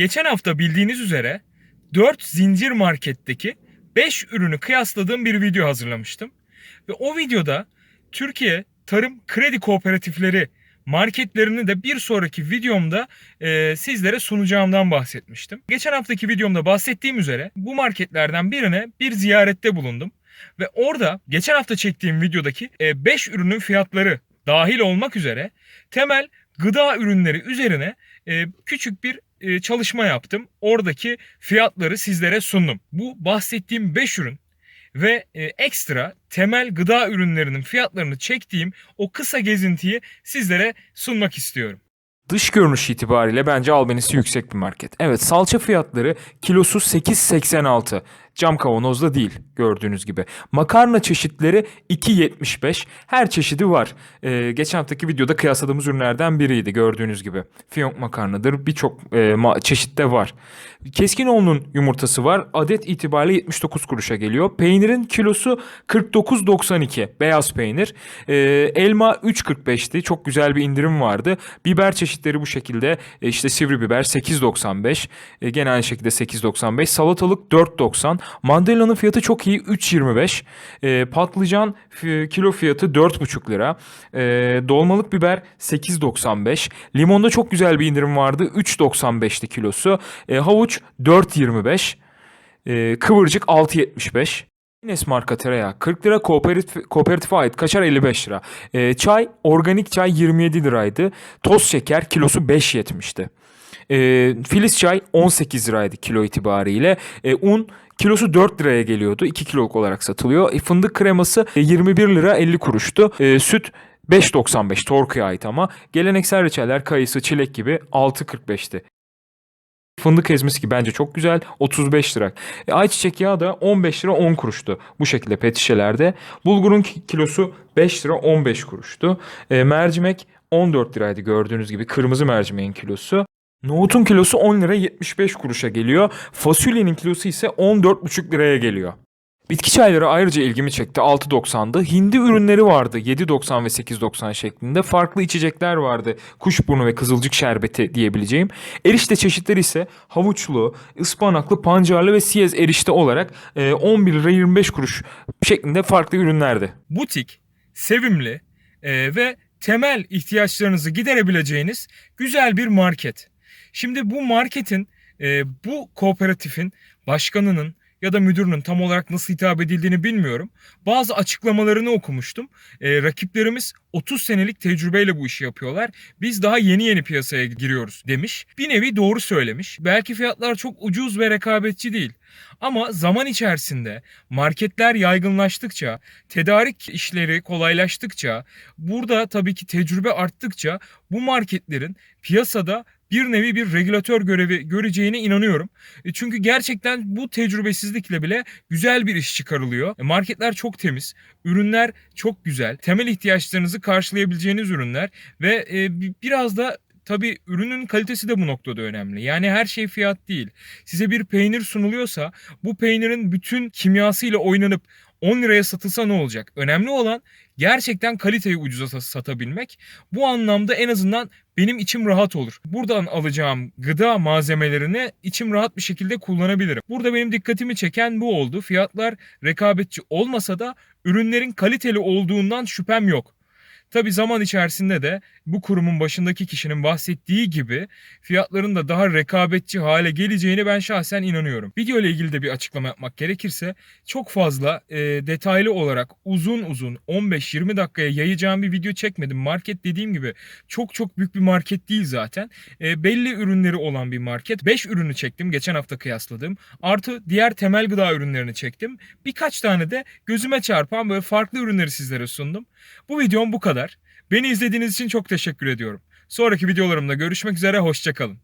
Geçen hafta bildiğiniz üzere 4 zincir marketteki 5 ürünü kıyasladığım bir video hazırlamıştım. Ve o videoda Türkiye Tarım Kredi Kooperatifleri marketlerini de bir sonraki videomda e, sizlere sunacağımdan bahsetmiştim. Geçen haftaki videomda bahsettiğim üzere bu marketlerden birine bir ziyarette bulundum. Ve orada geçen hafta çektiğim videodaki 5 ürünün fiyatları dahil olmak üzere temel gıda ürünleri üzerine e, küçük bir e, çalışma yaptım. Oradaki fiyatları sizlere sundum. Bu bahsettiğim 5 ürün ve e, ekstra temel gıda ürünlerinin fiyatlarını çektiğim o kısa gezintiyi sizlere sunmak istiyorum. Dış görünüş itibariyle bence albenisi yüksek bir market. Evet salça fiyatları kilosu 8.86. Cam kavanozda değil gördüğünüz gibi. Makarna çeşitleri 2.75. Her çeşidi var. Ee, geçen haftaki videoda kıyasladığımız ürünlerden biriydi gördüğünüz gibi. Fiyonk makarnadır birçok e, ma- çeşitte var. Keskinoğlu'nun yumurtası var. Adet itibariyle 79 kuruşa geliyor. Peynirin kilosu 49.92. Beyaz peynir. Ee, elma 3.45'ti. Çok güzel bir indirim vardı. Biber çeşitleri bu şekilde. E, işte sivri biber 8.95. E, gene şekilde 8.95. Salatalık 4.90. Mandalina'nın fiyatı çok iyi 3.25. E, patlıcan fi- kilo fiyatı 4.5 lira. E, dolmalık biber 8.95. Limonda çok güzel bir indirim vardı. 3.95'ti kilosu. E, havuç 4.25. E, kıvırcık 6.75. Ines marka tereyağı 40 lira kooperatif, kooperatife ait kaşar 55 lira. E, çay organik çay 27 liraydı. Toz şeker kilosu 5.70'ti. E, Filiz çay 18 liraydı kilo itibariyle. E, un kilosu 4 liraya geliyordu. 2 kiloluk olarak satılıyor. E, fındık kreması e, 21 lira 50 kuruştu. E, süt 5.95 Torku'ya ait ama. Geleneksel reçeller kayısı, çilek gibi 6.45'ti. Fındık ezmesi ki bence çok güzel. 35 lira. E, ayçiçek yağı da 15 lira 10 kuruştu. Bu şekilde pet şişelerde. Bulgurun ki- kilosu 5 lira 15 kuruştu. E, mercimek 14 liraydı gördüğünüz gibi. Kırmızı mercimeğin kilosu. Nohutun kilosu 10 lira 75 kuruşa geliyor. Fasulyenin kilosu ise 14,5 liraya geliyor. Bitki çayları ayrıca ilgimi çekti. 6.90'dı. Hindi ürünleri vardı. 7.90 ve 8.90 şeklinde. Farklı içecekler vardı. Kuşburnu ve kızılcık şerbeti diyebileceğim. Erişte çeşitleri ise havuçlu, ıspanaklı, pancarlı ve siyez erişte olarak e, 11 lira 25 kuruş şeklinde farklı ürünlerdi. butik, sevimli e, ve temel ihtiyaçlarınızı giderebileceğiniz güzel bir market. Şimdi bu marketin, e, bu kooperatifin başkanının ya da müdürünün tam olarak nasıl hitap edildiğini bilmiyorum. Bazı açıklamalarını okumuştum. E, rakiplerimiz 30 senelik tecrübeyle bu işi yapıyorlar. Biz daha yeni yeni piyasaya giriyoruz demiş. Bir nevi doğru söylemiş. Belki fiyatlar çok ucuz ve rekabetçi değil. Ama zaman içerisinde marketler yaygınlaştıkça, tedarik işleri kolaylaştıkça, burada tabii ki tecrübe arttıkça bu marketlerin piyasada bir nevi bir regülatör görevi göreceğine inanıyorum. E, Çünkü gerçekten bu tecrübesizlikle bile güzel bir iş çıkarılıyor. E, Marketler çok temiz, ürünler çok güzel, temel ihtiyaçlarınızı karşılayabileceğiniz ürünler ve e, bi- biraz da Tabii ürünün kalitesi de bu noktada önemli. Yani her şey fiyat değil. Size bir peynir sunuluyorsa bu peynirin bütün kimyasıyla oynanıp 10 liraya satılsa ne olacak? Önemli olan gerçekten kaliteyi ucuza sa- satabilmek. Bu anlamda en azından benim içim rahat olur. Buradan alacağım gıda malzemelerini içim rahat bir şekilde kullanabilirim. Burada benim dikkatimi çeken bu oldu. Fiyatlar rekabetçi olmasa da ürünlerin kaliteli olduğundan şüphem yok. Tabi zaman içerisinde de bu kurumun başındaki kişinin bahsettiği gibi fiyatların da daha rekabetçi hale geleceğini ben şahsen inanıyorum. Video ile ilgili de bir açıklama yapmak gerekirse çok fazla e, detaylı olarak uzun uzun 15-20 dakikaya yayacağım bir video çekmedim. Market dediğim gibi çok çok büyük bir market değil zaten. E, belli ürünleri olan bir market. 5 ürünü çektim geçen hafta kıyasladığım. Artı diğer temel gıda ürünlerini çektim. Birkaç tane de gözüme çarpan böyle farklı ürünleri sizlere sundum. Bu videom bu kadar. Beni izlediğiniz için çok teşekkür ediyorum. Sonraki videolarımda görüşmek üzere, hoşçakalın.